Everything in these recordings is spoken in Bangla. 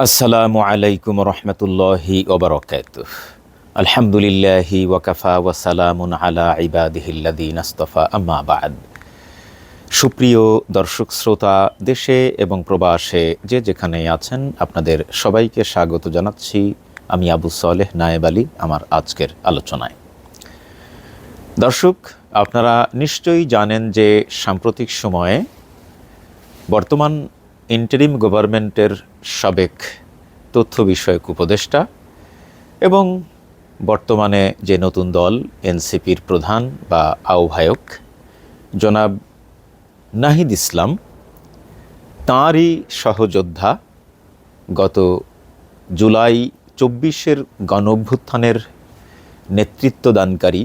আসসালামু আলাইকুম রহমতুল্লাহি ওবরকাত আলহামদুলিল্লাহি ওয়াকাফা ওয়াসালামুন আলা ইবাদিহিল্লাদিন আস্তফা আম্মা বাদ। সুপ্রিয় দর্শক, শ্রোতা, দেশে এবং প্রবাসে যে যেখানে আছেন, আপনাদের সবাইকে স্বাগত জানাচ্ছি আমি আবু সালেহ নায়েব আলী, আমার আজকের আলোচনায়। দর্শক, আপনারা নিশ্চয়ই জানেন যে সাম্প্রতিক সময়ে বর্তমান ইন্টারিম গভর্নমেন্টের সাবেক তথ্য বিষয়ক উপদেষ্টা এবং বর্তমানে যে নতুন দল এনসিপির প্রধান বা আহ্বায়ক জনাব নাহিদ ইসলাম, তাঁরই সহযোদ্ধা গত জুলাই চব্বিশের গণ অভ্যুত্থানের নেতৃত্বদানকারী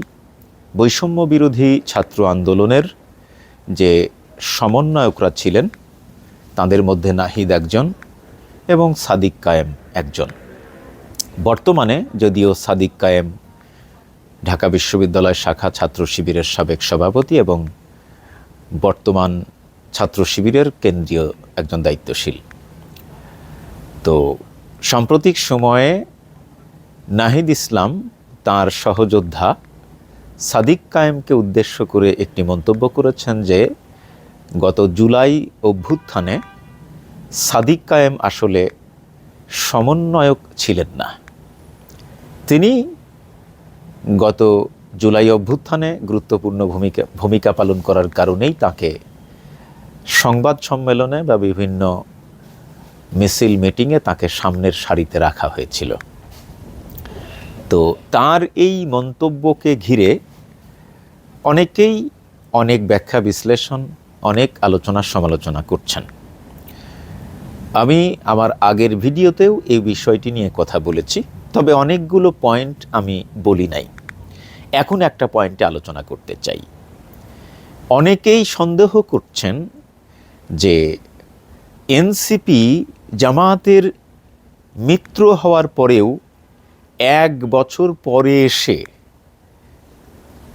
বৈষম্য বিরোধী ছাত্র আন্দোলনের যে সমন্বয়করা ছিলেন তাদের মধ্যে নাহিদ একজন এবং সাদিক কায়েম একজন। বর্তমানে যদিও সাদিক কায়েম ঢাকা বিশ্ববিদ্যালয় শাখা ছাত্র শিবিরের সাবেক সভাপতি এবং বর্তমান ছাত্র শিবিরের কেন্দ্রীয় একজন দায়িত্বশীল। তো সাম্প্রতিক সময়ে নাহিদ ইসলাম তার সহযোদ্ধা সাদিক কায়েমকে উদ্দেশ্য করে একটি মন্তব্য করেছেন যে গত জুলাই অভ্যুত্থানে সাদিক কায়েম আসলে সমন্বয়ক ছিলেন না। তিনি গত জুলাই অভ্যুত্থানে গুরুত্বপূর্ণ ভূমিকা ভূমিকা পালন করার কারণেই তাকে সংবাদ সম্মেলনে বা বিভিন্ন মিছিল মিটিংয়ে তাকে সামনের সারিতে রাখা হয়েছিল। তো তার এই মন্তব্যকে ঘিরে অনেকেই অনেক ব্যাখ্যা বিশ্লেষণ অনেক আলোচনা সমালোচনা করছেন। আমি আমার আগের ভিডিওতেও এই বিষয়টি নিয়ে কথা বলেছি, তবে অনেকগুলো পয়েন্ট আমি বলি নাই। এখন একটা পয়েন্টে আলোচনা করতে চাই। অনেকেই সন্দেহ করছেন যে এনসিপি জামায়াতের মিত্র হওয়ার পরেও এক বছর পরে এসে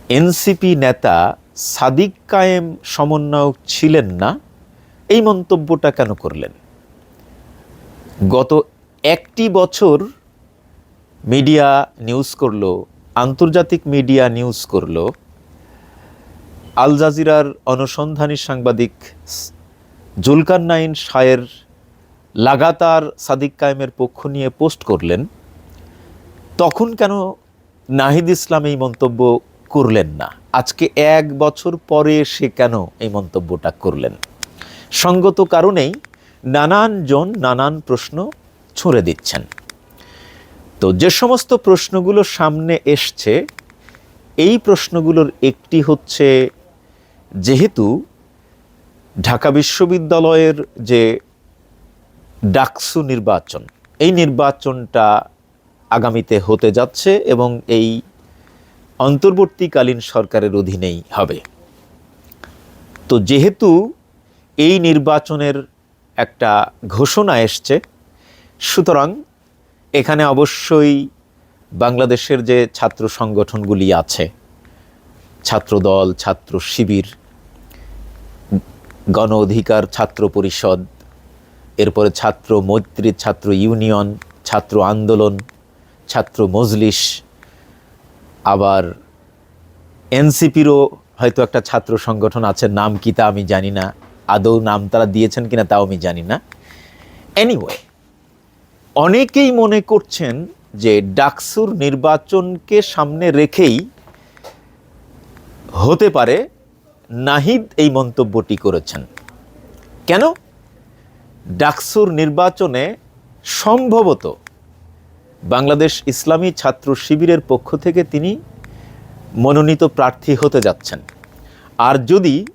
এনসিপি নেতা সাদিক কায়েম সমন্বয়ক ছিলেন না, এই মন্তব্যটা কেন করলেন? গত একটি বছর মিডিয়া নিউজ করল, আন্তর্জাতিক মিডিয়া নিউজ করল, আল জাজিরার অনুসন্ধানী সাংবাদিক জুলকার নাইন শায়ের লাগাতার সাদিক কায়েমের পক্ষ নিয়ে পোস্ট করলেন, তখন কেন নাহিদ ইসলাম এই মন্তব্য করলেন না। আজকে এক বছর পরে সে কেন এই মন্তব্যটা করলেন? সঙ্গত কারণেই নানান জন নানান প্রশ্ন ছুঁড়ে দিচ্ছেন। তো যে সমস্ত প্রশ্নগুলো সামনে এসছে, এই প্রশ্নগুলোর একটি হচ্ছে, যেহেতু ঢাকা বিশ্ববিদ্যালয়ের যে ডাকসু নির্বাচন, এই নির্বাচনটা আগামীতে হতে যাচ্ছে এবং এই অন্তর্বর্তীকালীন সরকারের অধীনেই হবে। তো যেহেতু এই নির্বাচনের একটা ঘোষণা এসছে, সুতরাং এখানে অবশ্যই বাংলাদেশের যে ছাত্র সংগঠনগুলি আছে, ছাত্রদল, ছাত্র শিবির, গণ অধিকার ছাত্র পরিষদ, এরপরে ছাত্র মৈত্রী, ছাত্র ইউনিয়ন, ছাত্র আন্দোলন, ছাত্র মজলিস আবার এনসিপিরও হয়তো একটা ছাত্র সংগঠন আছে, নাম কি তা আমি জানি না। আদৌ নাম তারা দিয়েছেন কিনা তাও আমি জানি না। এনিওয়ে অনেকেই মনে করছেন যে ডাকসুর নির্বাচনকে সামনে রেখেই হতে পারে নাহিদ এই মন্তব্যটি করেছেন। কেন? ডাকসুর নির্বাচনে সম্ভবত বাংলাদেশ ইসলামী ছাত্র শিবিরের পক্ষ থেকে তিনি মনোনীত প্রার্থী হতে যাচ্ছেন। আর যদি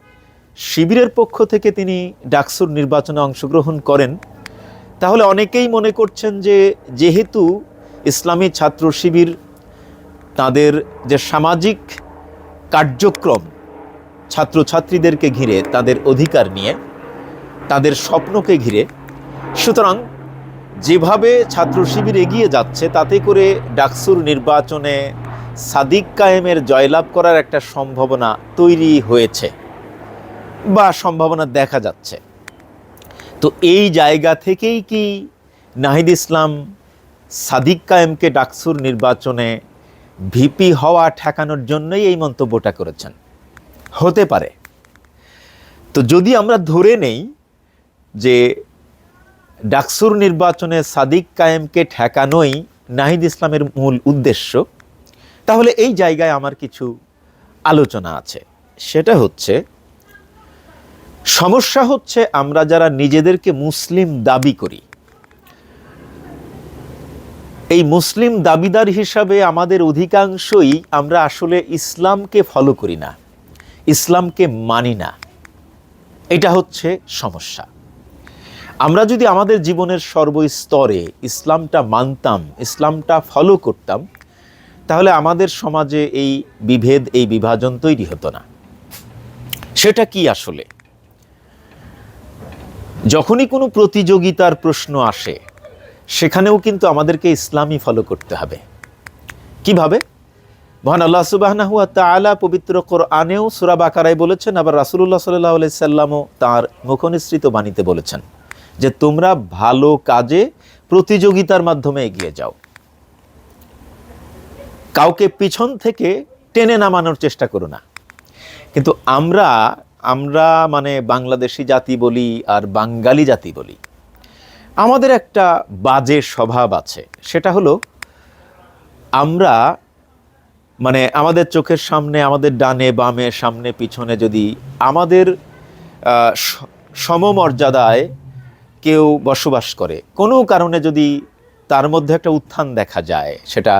শিবিরের পক্ষ থেকে তিনি ডাকসুর নির্বাচনে অংশগ্রহণ করেন, তাহলে অনেকেই মনে করছেন যে যেহেতু ইসলামী ছাত্র শিবির তাদের যে সামাজিক কার্যক্রম ছাত্রছাত্রীদেরকে ঘিরে, তাদের অধিকার নিয়ে, তাদের স্বপ্নকে ঘিরে, সুতরাং যেভাবে ছাত্র শিবির এগিয়ে যাচ্ছে, তাতে করে ডাকসুর নির্বাচনে সাদিক কায়েমের জয়লাভ করার একটা সম্ভাবনা তৈরি হয়েছে বা সম্ভাবনা দেখা যাচ্ছে। তো এই জায়গা থেকেই কি নাহিদ ইসলাম সাদিক কায়েমকে ডাকসুর নির্বাচনে ভিপি হওয়া ঠেকানোর জন্যই এই মন্তব্যটা করেছেন? হতে পারে। তো যদি আমরা ধরে নেই যে ডাকসুর নির্বাচনে সাদিক কায়েমকে ঠেকানোই নাহিদ ইসলামের মূল উদ্দেশ্য। তাহলে এই জায়গায় আমার কিছু আলোচনা আছে। সেটা হচ্ছে, সমস্যা হচ্ছে আমরা যারা নিজেদেরকে মুসলিম দাবি করি, এই মুসলিম দাবিদার হিসাবে আমাদের অধিকাংশই আমরা আসলে ইসলামকে ফলো করি না, ইসলামকে মানি না। এটা হচ্ছে সমস্যা। আমরা যদি আমাদের জীবনের সর্বস্তরে ইসলামটা মানতাম, ইসলামটা ফলো করতাম, তাহলে আমাদের সমাজে এই বিভেদ, এই বিভাজন তৈরি হতো না। সেটা কি আসলে? যখনই কোনো প্রতিযোগিতার প্রশ্ন আসে, সেখানেও কিন্তু আমাদেরকে ইসলামই ফলো করতে হবে। কীভাবে? মহান আল্লাহ সুবাহনাহু তাআলা পবিত্র কোরআনেও সূরা বাকারায় বলেছেন, আবার রাসূলুল্লাহ সাল্লাল্লাহু আলাইহি সাল্লামও তার মুখনিসৃত বাণীতে বলেছেন। যে তোমরা ভালো কাজে প্রতিযোগিতার মাধ্যমে এগিয়ে যাও। কাউকে পিছন থেকে টেনে নামানোর চেষ্টা করো না। কিন্তু আমরা আমরা মানে বাংলাদেশি জাতি বলি আর বাঙালি জাতি বলি, আমাদের একটা বাজে স্বভাব আছে। সেটা হলো, আমরা মানে আমাদের চোখের সামনে, আমাদের ডানে, বামে, সামনে, পিছনে যদি আমাদের সমমর্যাদায় কেউ বসবাস করে। কোনো কারণে যদি তার মধ্যে একটা উত্থান দেখা যায়, সেটা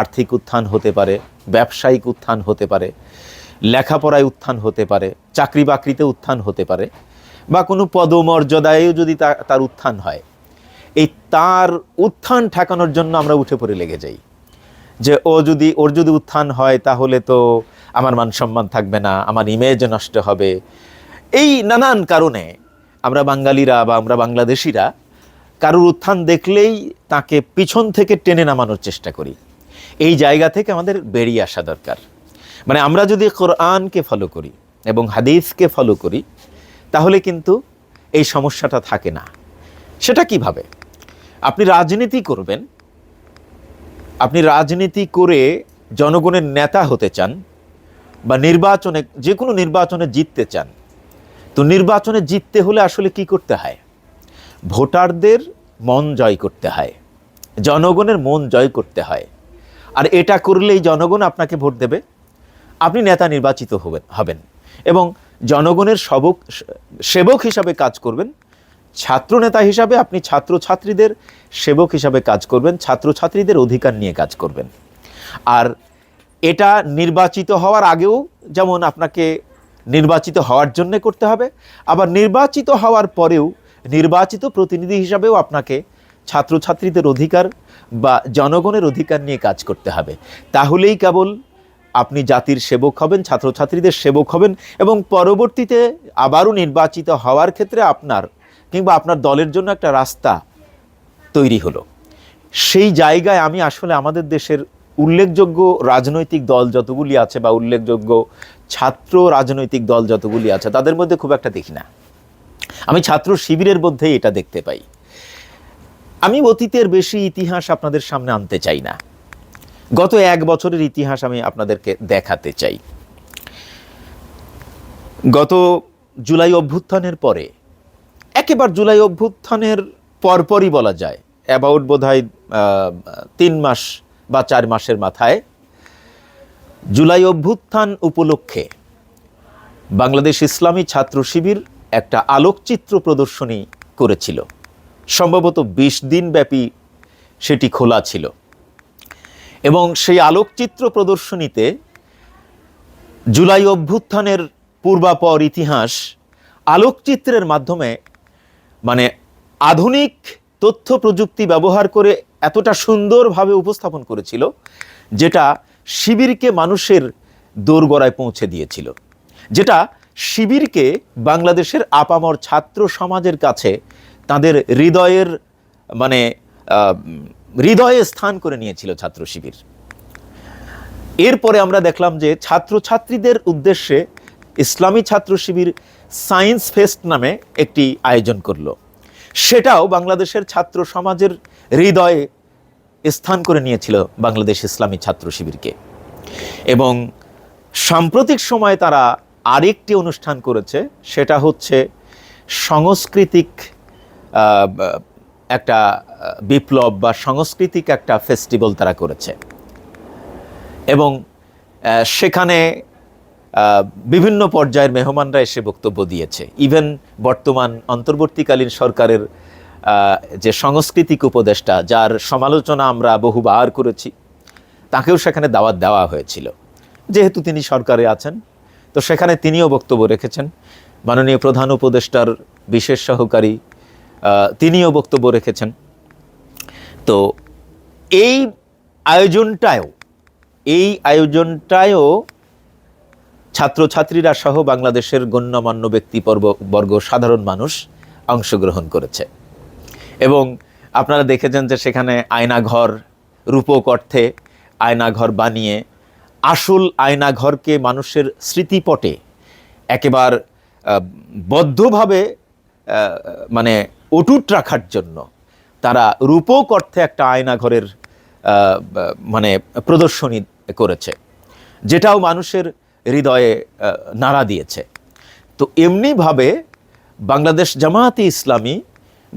আর্থিক উত্থান হতে পারে, ব্যবসায়িক উত্থান হতে পারে, লেখাপড়ায় উত্থান হতে পারে চাকরি বাকরিতে উত্থান হতে পারে, বা কোনো পদমর্যাদায়ও যদি তার উত্থান হয়, এই তার উত্থান ঠেকানোর জন্য আমরা উঠে পড়ে লেগে যাই। যে ও যদি, ওর যদি উত্থান হয়, তাহলে তো আমার মান সম্মান থাকবে না, আমার ইমেজ নষ্ট হবে। এই নানান কারণে আমরা বাঙালিরা বা আমরা বাংলাদেশিরা কারোর উত্থান দেখলেই তাকে পিছন থেকে টেনে নামানোর চেষ্টা করি। এই জায়গা থেকে আমাদের বেরিয়ে আসা দরকার। মানে আমরা যদি কোরআনকে ফলো করি এবং হাদিসকে ফলো করি, তাহলে কিন্তু এই সমস্যাটা থাকে না। সেটা কীভাবে? আপনি রাজনীতি করবেন, আপনি রাজনীতি করে জনগণের নেতা হতে চান বা নির্বাচনে, যে কোনো নির্বাচনে জিততে চান তো নির্বাচনে জিততে হলে আসলে কি করতে হয়? ভোটারদের মন জয় করতে হয়, জনগণের মন জয় করতে হয়। আর এটা করলেই জনগণ আপনাকে ভোট দেবে। আপনি নেতা নির্বাচিত হবেন হবেন এবং জনগণের সবক, সেবক হিসাবে কাজ করবেন। ছাত্র নেতা হিসাবে আপনি ছাত্রছাত্রীদের সেবক হিসাবে কাজ করবেন, ছাত্রছাত্রীদের অধিকার নিয়ে কাজ করবেন। আর এটা নির্বাচিত হওয়ার আগেও যেমন আপনাকে নির্বাচিত হওয়ার জন্য করতে হবে। আবার নির্বাচিত হওয়ার পরেও নির্বাচিত প্রতিনিধি হিসাবেও আপনাকে ছাত্রছাত্রীদের অধিকার বা জনগণের অধিকার নিয়ে কাজ করতে হবে। তাহলেই কেবল আপনি জাতির সেবক হবেন, ছাত্রছাত্রীদের সেবক হবেন এবং পরবর্তীতে আবারও নির্বাচিত হওয়ার ক্ষেত্রে আপনার কিংবা আপনার দলের জন্য একটা রাস্তা তৈরি হলো। সেই জায়গায় আমি আসলে আমাদের দেশের উল্লেখযোগ্য রাজনৈতিক দল যতগুলি আছে বা উল্লেখযোগ্য ছাত্র রাজনৈতিক দল যতগুলি আছে, তাদের মধ্যে খুব একটা দেখি না। আমি ছাত্র শিবিরের মধ্যেই এটা দেখতে পাই। আমি অতীতের বেশি ইতিহাস আপনাদের সামনে আনতে চাই না। গত এক বছরের ইতিহাস আমি আপনাদেরকে দেখাতে চাই। গত জুলাই অভ্যুত্থানের পরে, একেবারে জুলাই অভ্যুত্থানের পরপরই বলা যায়, অ্যাবাউট বোধ হয় তিন মাস বা চার মাসের মাথায় জুলাই অভ্যুত্থান উপলক্ষে বাংলাদেশ ইসলামী ছাত্র শিবির একটা আলোকচিত্র প্রদর্শনী করেছিল। সম্ভবত বিশ দিন ব্যাপী সেটি খোলা ছিল। এবং সেই আলোকচিত্র প্রদর্শনীতে জুলাই অভ্যুত্থানের পূর্বাপর ইতিহাস আলোকচিত্রের মাধ্যমে মানে আধুনিক তথ্য প্রযুক্তি ব্যবহার করে এতটা সুন্দরভাবে উপস্থাপন করেছিল, যেটা শিবিরকে মানুষের দোরগড়ায় পৌঁছে দিয়েছিল, যেটা শিবিরকে বাংলাদেশের আপামর ছাত্র সমাজের কাছে তাদের হৃদয়ের মানে হৃদয়ে স্থান করে নিয়েছিল ছাত্র শিবির। এরপরে আমরা দেখলাম যে ছাত্রছাত্রীদের উদ্দেশ্যে ইসলামী ছাত্র শিবির সায়েন্স ফেস্ট নামে একটি আয়োজন করল। সেটাও বাংলাদেশের ছাত্র সমাজের হৃদয়ে স্থান করে নিয়েছিল বাংলাদেশ ইসলামী ছাত্র শিবিরকে। এবং সাম্প্রতিক সময়ে তারা আরেকটি অনুষ্ঠান করেছে, সেটা হচ্ছে সাংস্কৃতিক একটা বিপ্লব বা সাংস্কৃতিক একটা ফেস্টিভ্যাল তারা করেছে। এবং সেখানে বিভিন্ন পর্যায়ের মেহমানরা এসে বক্তব্য দিয়েছে। ইভেন বর্তমান অন্তর্বর্তীকালীন সরকারের যে সাংস্কৃতিক উপদেষ্টা যার সমালোচনা আমরা বহুবার করেছি, তাকেও সেখানে দাওয়াত দেওয়া হয়েছিল। যেহেতু তিনি সরকারে আছেন, তো সেখানে তিনিও বক্তব্য রেখেছেন। মাননীয় প্রধান উপদেষ্টার বিশেষ সহকারী তিনিও বক্তব্য রেখেছেন। তো এই আয়োজনটায়ও এই আয়োজনটায়ও ছাত্রছাত্রীরা সহ বাংলাদেশের গণ্যমান্য ব্যক্তিবর্গ, বর্গ, সাধারণ মানুষ অংশগ্রহণ করেছে। এবং আপনারা দেখেছেন যে সেখানে আয়নাঘর, রূপক অর্থে আয়নাঘর বানিয়ে আসল আয়নাঘরকে মানুষের স্মৃতিপটে একেবার বদ্ধভাবে মানে অটুট রাখার জন্য তারা রূপক অর্থে একটা আয়নাঘরের মানে প্রদর্শনী করেছে, যেটাও মানুষের হৃদয়ে নাড়া দিয়েছে। তো এমনিভাবে বাংলাদেশ জামায়াতে ইসলামী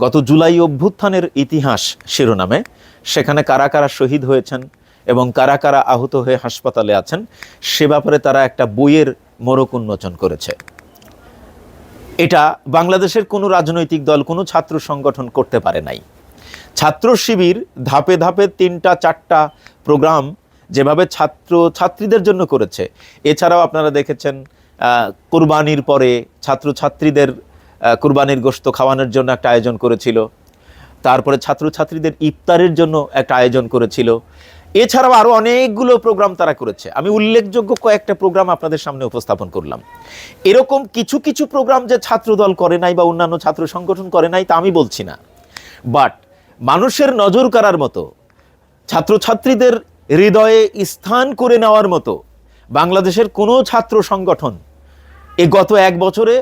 গত জুলাই অভ্যুত্থানের ইতিহাস শিরোনামে। সেখানে কারা কারা শহীদ হয়েছেন এবং কারা কারা আহত হয়ে হাসপাতালে আছেন, সে ব্যাপারে তারা একটা বইয়ের মোড়ক উন্মোচন করেছে। এটা বাংলাদেশের কোনো রাজনৈতিক দল, কোনো ছাত্র সংগঠন করতে পারে নাই। ছাত্র শিবির ধাপে ধাপে তিনটা, চারটা প্রোগ্রাম যেভাবে ছাত্র, ছাত্রীদের জন্য করেছে। এছাড়াও আপনারা দেখেছেন কুরবানির পরে ছাত্র ছাত্রীদের কুরবানির গোশত খাওয়ানোর জন্য একটা আয়োজন করেছিল। তারপরে ছাত্রছাত্রীদের ইফতারের জন্য একটা আয়োজন করেছিল। এছাড়াও আরও অনেকগুলো প্রোগ্রাম তারা করেছে। আমি উল্লেখযোগ্য কয়েকটা প্রোগ্রাম আপনাদের সামনে উপস্থাপন করলাম। এরকম কিছু কিছু প্রোগ্রাম যে ছাত্রদল করে নাই বা অন্যান্য ছাত্র সংগঠন করে নাই তা আমি বলছি না। বাট মানুষের নজর কাড়ার মতো, ছাত্রছাত্রীদের হৃদয়ে স্থান করে নেওয়ার মতো, বাংলাদেশের কোনো ছাত্র সংগঠন এ গত এক বছরে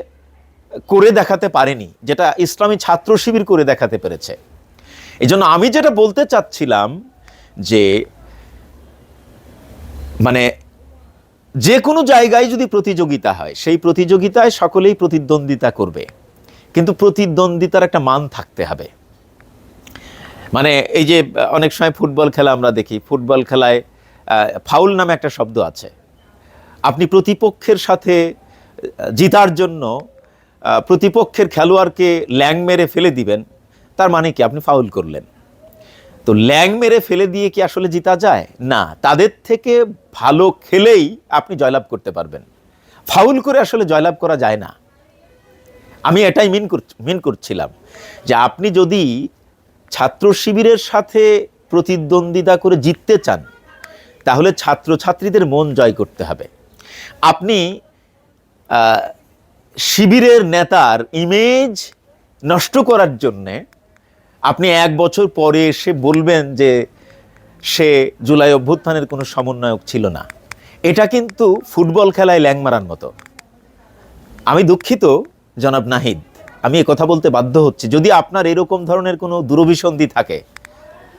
করে দেখাতে পারেনি, যেটা ইসলামী ছাত্র শিবির করে দেখাতে পেরেছে। এই জন্য আমি যেটা বলতে চাচ্ছিলাম যে মানে যে কোনো জায়গায় যদি প্রতিযোগিতা হয়, সেই প্রতিযোগিতায় সকলেই প্রতিদ্বন্দ্বিতা করবে। কিন্তু প্রতিদ্বন্দ্বিতার একটা মান থাকতে হবে। মানে এই যে, অনেক সময় ফুটবল খেলা আমরা দেখি, ফুটবল খেলায় ফাউল নামে একটা শব্দ আছে। আপনি প্রতিপক্ষের সাথে জিতার জন্য প্রতিপক্ষের খেলোয়াড়কে ল্যাং মেরে ফেলে দিবেন, তার মানে কি আপনি ফাউল করলেন? তো ল্যাং মেরে ফেলে দিয়ে কি আসলে জিতা যায়? না, তাদের থেকে ভালো খেলেই আপনি জয়লাভ করতে পারবেন। ফাউল করে আসলে জয়লাভ করা যায় না। আমি এটাই মিন মিন করছিলাম যে আপনি যদি ছাত্র শিবিরের সাথে প্রতিদ্বন্দ্বিতা করে জিততে চান, তাহলে ছাত্রছাত্রীদের মন জয় করতে হবে। আপনি শিবিরের নেতার ইমেজ নষ্ট করার জন্যে আপনি এক বছর পরে এসে বলবেন যে সে জুলাই অভ্যুত্থানের কোনো সমন্বয়ক ছিল না। এটা কিন্তু ফুটবল খেলায় ল্যাং মারার মতো। আমি দুঃখিত, জনাব নাহিদ। আমি এ কথা বলতে বাধ্য হচ্ছি। যদি আপনার এরকম ধরনের কোনো দুরভিসন্ধি থাকে,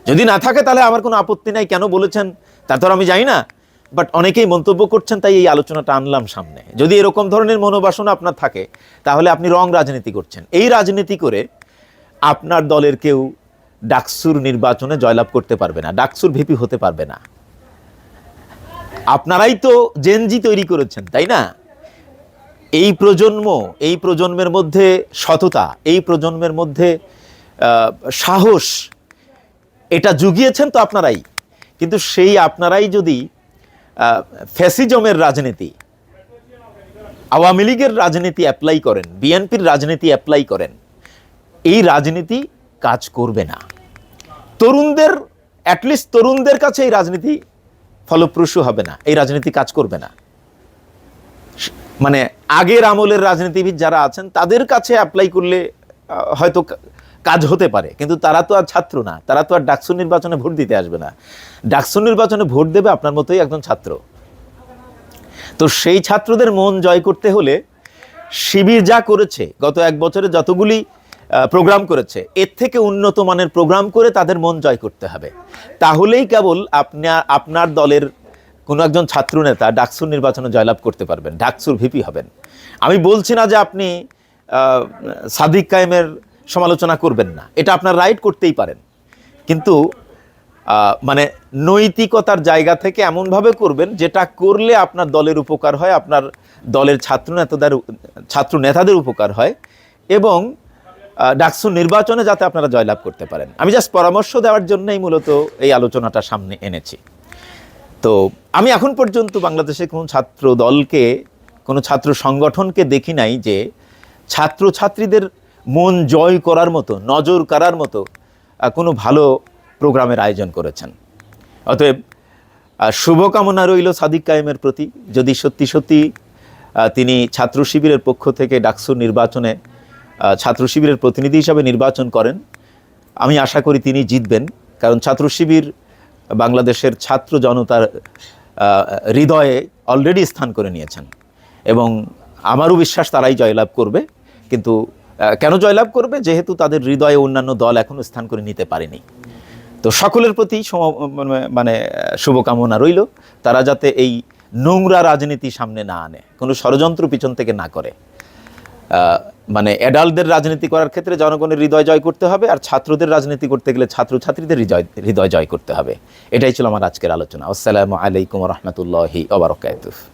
যদি না থাকে তাহলে আমার কোনো আপত্তি নাই। কেন বলেছেন? তা তো আমি জানি না। বাট অনেকেই মন্তব্য করছেন, তাই এই আলোচনাটা আনলাম সামনে। যদি এরকম ধরনের মনোবাসনা আপনার থাকে, তাহলে আপনি রং রাজনীতি করছেন। এই রাজনীতি করে আপনার দলের কেউ ডাকসুর নির্বাচনে জয়লাভ করতে পারবে না, ডাকসুর ভিপি হতে পারবে না। আপনারাই তো জেনজি তৈরি করেছেন, তাই না? এই প্রজন্ম, এই প্রজন্মের মধ্যে সততা, এই প্রজন্মের মধ্যে সাহস, এটা জুগিয়েছেন তো আপনারাই। কিন্তু সেই আপনারাই যদি ফ্যাসিজমের রাজনীতি। আওয়ামী লীগের রাজনীতি অ্যাপ্লাই করেন, বিএনপির রাজনীতি অ্যাপ্লাই করেন। এই রাজনীতি কাজ করবে না। তরুণদের অ্যাটলিস্ট তরুণদের কাছে এই রাজনীতি ফলপ্রসূ হবে না। এই রাজনীতি কাজ করবে না। মানে আগের আমলের রাজনীতিবিদ যারা আছেন, তাদের কাছে অ্যাপ্লাই করলে হয়তো কাজ হতে পারে, কিন্তু তারা তো আর ছাত্র না, তারা তো আর ডাকসু নির্বাচনে ভোট দিতে আসবে না। ডাকসু নির্বাচনে ভোট দেবে আপনার মতোই একজন ছাত্র। তো সেই ছাত্রদের মন জয় করতে হলে শিবির যা করেছে, গত এক বছরে যতগুলি প্রোগ্রাম করেছে, এর থেকে উন্নত মানের প্রোগ্রাম করে তাদের মন জয় করতে হবে। তাহলেই কেবল আপনার আপনার দলের কোনো একজন ছাত্রনেতা ডাকসুর নির্বাচনে জয়লাভ করতে পারবেন, ডাকসুর ভিপি হবেন। আমি বলছি না যে আপনি সাদিক কায়েমের সমালোচনা করবেন না। এটা আপনার রাইট করতেই পারেন। কিন্তু মানে নৈতিকতার জায়গা থেকে এমনভাবে করবেন, যেটা করলে আপনার দলের উপকার হয়, আপনার দলের ছাত্র নেতাদের ছাত্র নেতাদের উপকার হয় এবং ডাকসু নির্বাচনে যাতে আপনারা জয়লাভ করতে পারেন। আমি জাস্ট পরামর্শ দেওয়ার জন্যই মূলত এই আলোচনাটা সামনে এনেছি। তো, আমি এখন পর্যন্ত বাংলাদেশে কোনো ছাত্র দলকে কোনো ছাত্র সংগঠনকে দেখি নাই যে ছাত্র ছাত্রীদের মন জয় করার মতো, নজর করার মতো কোনো ভালো প্রোগ্রামের আয়োজন করেছেন। অতএব শুভকামনা রইল সাদিক কায়েমের প্রতি। যদি সত্যি সত্যি তিনি ছাত্র শিবিরের পক্ষ থেকে ডাকসুর নির্বাচনে ছাত্র শিবিরের প্রতিনিধি হিসাবে নির্বাচন করেন, আমি আশা করি তিনি জিতবেন। কারণ ছাত্র শিবির বাংলাদেশের ছাত্র জনতার হৃদয়ে অলরেডি স্থান করে নিয়েছেন। এবং আমারও বিশ্বাস তারাই জয়লাভ করবে। কিন্তু কেন জয়লাভ করবে? যেহেতু তাদের হৃদয়ে অন্যান্য দল এখনও স্থান করে নিতে পারেনি। তো সকলের প্রতি মানে- মানে শুভকামনা রইল। তারা যাতে এই নোংরা রাজনীতি সামনে না আনে, কোনো ষড়যন্ত্র পিছন থেকে না করে। মানে অ্যাডাল্টদের রাজনীতি করার ক্ষেত্রে জনগণের হৃদয় জয় করতে হবে, আর ছাত্রদের রাজনীতি করতে গেলে ছাত্রছাত্রীদের হৃদয় হৃদয় জয় করতে হবে। এটাই ছিল আমার আজকের আলোচনা। আসসালামু আলাইকুম রহমতুল্লাহি ওবরকাতুহ